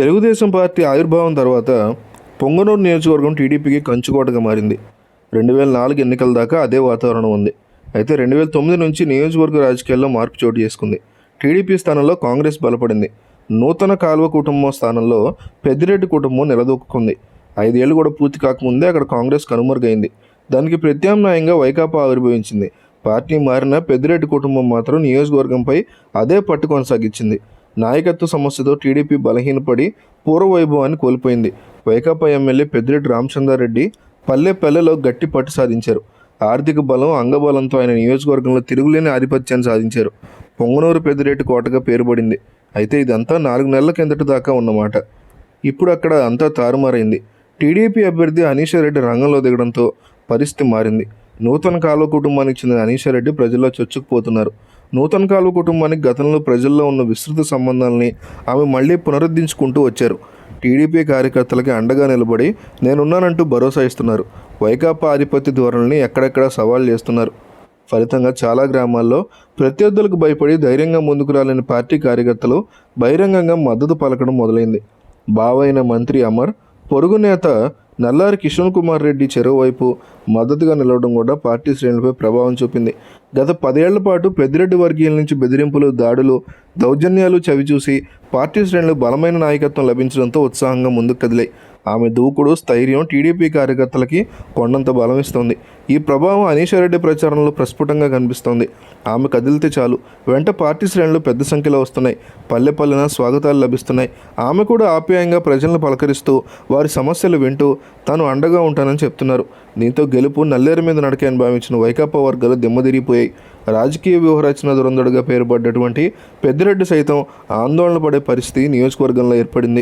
Telugu Desam party ఆవిర్భావం తర్వాత పొంగనూరు నియోజకవర్గం టీడీపీకి కంచుకోటగా మారింది. రెండు వేల నాలుగు ఎన్నికల దాకా అదే వాతావరణం ఉంది. అయితే రెండు వేల తొమ్మిది నుంచి నియోజకవర్గ రాజకీయాల్లో మార్పు చోటు చేసుకుంది. టీడీపీ స్థానంలో కాంగ్రెస్ బలపడింది. నూతన కాల్వ కుటుంబం స్థానంలో పెద్దిరెడ్డి కుటుంబం నిలదొక్కుంది ఐదేళ్ళు కూడా పూర్తి కాకముందే అక్కడ కాంగ్రెస్ కనుమరుగైంది. దానికి ప్రత్యామ్నాయంగా వైకాపా ఆవిర్భవించింది. పార్టీ మారిన పెద్దిరెడ్డి కుటుంబం మాత్రం నియోజకవర్గంపై అదే పట్టు కొనసాగించింది. నాయకత్వ సమస్యతో టీడీపీ బలహీనపడి పూర్వ వైభవాన్ని కోల్పోయింది. వైకాపా ఎమ్మెల్యే పెద్దిరెడ్డి రామచంద్రారెడ్డి పల్లె పల్లెలో గట్టి పట్టు సాధించారు. ఆర్థిక బలం అంగబలంతో ఆయన నియోజకవర్గంలో తిరుగులేని ఆధిపత్యాన్ని సాధించారు. పొంగనూరు పెద్దిరెడ్డి కోటగా పేరుపడింది అయితే ఇదంతా నాలుగు నెలల కిందటి దాకా ఉన్నమాట. ఇప్పుడు అక్కడ అంతా తారుమారైంది. టీడీపీ అభ్యర్థి అనీషారెడ్డి రంగంలో దిగడంతో పరిస్థితి మారింది. నూతన కాలువ కుటుంబానికి చెందిన అనీషారెడ్డి ప్రజల్లో చొచ్చుకుపోతున్నారు. నూతన కాలువ కుటుంబానికి గతంలో ప్రజల్లో ఉన్న విస్తృత సంబంధాలని ఆమె మళ్ళీ పునరుద్ధరించుకుంటూ వచ్చారు. టీడీపీ కార్యకర్తలకి అండగా నిలబడి నేనున్నానంటూ భరోసా ఇస్తున్నారు. వైకాపా ఆధిపత్య ధోరణిని ఎక్కడెక్కడ సవాల్ చేస్తున్నారు. ఫలితంగా చాలా గ్రామాల్లో ప్రత్యర్థులకు భయపడి ధైర్యంగా ముందుకు రాలేని పార్టీ కార్యకర్తలు బహిరంగంగా మద్దతు పలకడం మొదలైంది. బావైన మంత్రి అమర్ పొరుగు నేత నల్లారి కిషోర్ కుమార్ రెడ్డి చెరువు వైపు మద్దతుగా నిలవడం కూడా పార్టీ శ్రేణులపై ప్రభావం చూపింది. గత పదేళ్ళ పాటు పెద్దిరెడ్డి వర్గీయుల నుంచి బెదిరింపులు దాడులు దౌర్జన్యాలు చవిచూసి పార్టీ శ్రేణులు బలమైన నాయకత్వం లభించడంతో ఉత్సాహంగా ముందుకు కదిలాయి. ఆమె దూకుడు స్థైర్యం టీడీపీ కార్యకర్తలకి కొండంత బలం ఇస్తుంది ఈ ప్రభావం అనీషారెడ్డి ప్రచారంలో ప్రస్ఫుటంగా కనిపిస్తోంది. ఆమె కదిలితే చాలు. వెంట పార్టీ శ్రేణులు పెద్ద సంఖ్యలో వస్తున్నాయి. పల్లె పల్లెన స్వాగతాలు లభిస్తున్నాయి. ఆమె కూడా ఆప్యాయంగా ప్రజలను పలకరిస్తూ వారి సమస్యలు వింటూ తాను అండగా ఉంటానని చెప్తున్నారు. దీంతో గెలుపు నల్లేరు మీద నడకే అని భావించిన వైకాపా వర్గాలు దిమ్మదిరిగిపోయాయి. రాజకీయ వ్యూహరచన దురందడుగా పేరుపడ్డటువంటి పెద్దిరెడ్డి సైతం ఆందోళన పడే పరిస్థితి నియోజకవర్గంలో ఏర్పడింది.